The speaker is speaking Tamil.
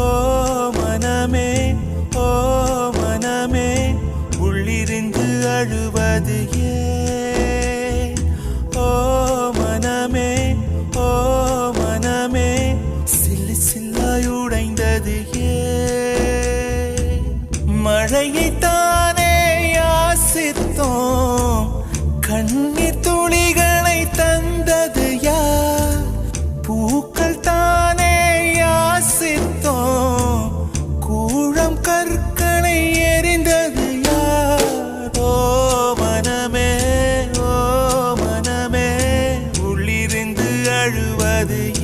ஓ மனமே ஓ மனமே உள்ளிருந்து அழுவது ஏ. ஓ மனமே ஓ மனமே சில்லு சில்லாயுடைந்தது ஏ. மழையைத்தான் தழுவது